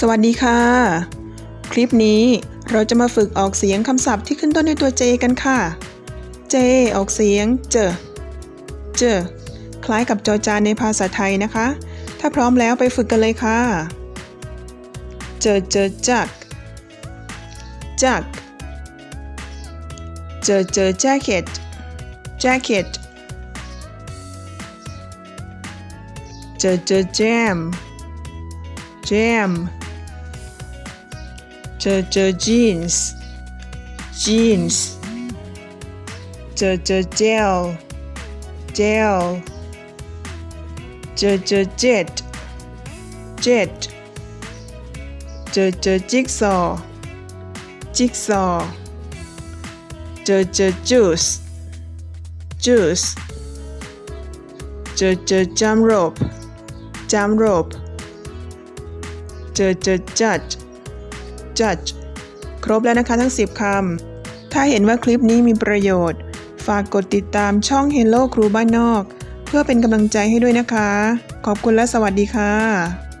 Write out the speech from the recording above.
สวัสดีค่ะ คลิปนี้เราจะมาฝึกออกเสียงคำศัพท์ที่ขึ้นต้นด้วยตัว J กันค่ะ J ออกเสียงเจอเจอคล้ายกับจอจานในภาษาไทยนะคะ ถ้าพร้อมแล้วไปฝึกกันเลยค่ะ เจอเจอจักจักเจอเจอแจ็คเก็ตแจ็คเก็ตเจอเจอแจม jam je je jeans. Jeans. Je je gel. Gel. Je je jet. Jet. Je je jigsaw. Jigsaw. Je je juice. Juice. Je je jump rope. Jump rope. Je je judge. Judge ครบแล้วนะคะทั้ง 10คำถ้าเห็นว่าคลิปนี้มีประโยชน์ ฝากกดติดตามช่อง Hello ครูบ้านนอก เพื่อเป็นกำลังใจให้ด้วยนะคะ ขอบคุณและสวัสดีค่ะ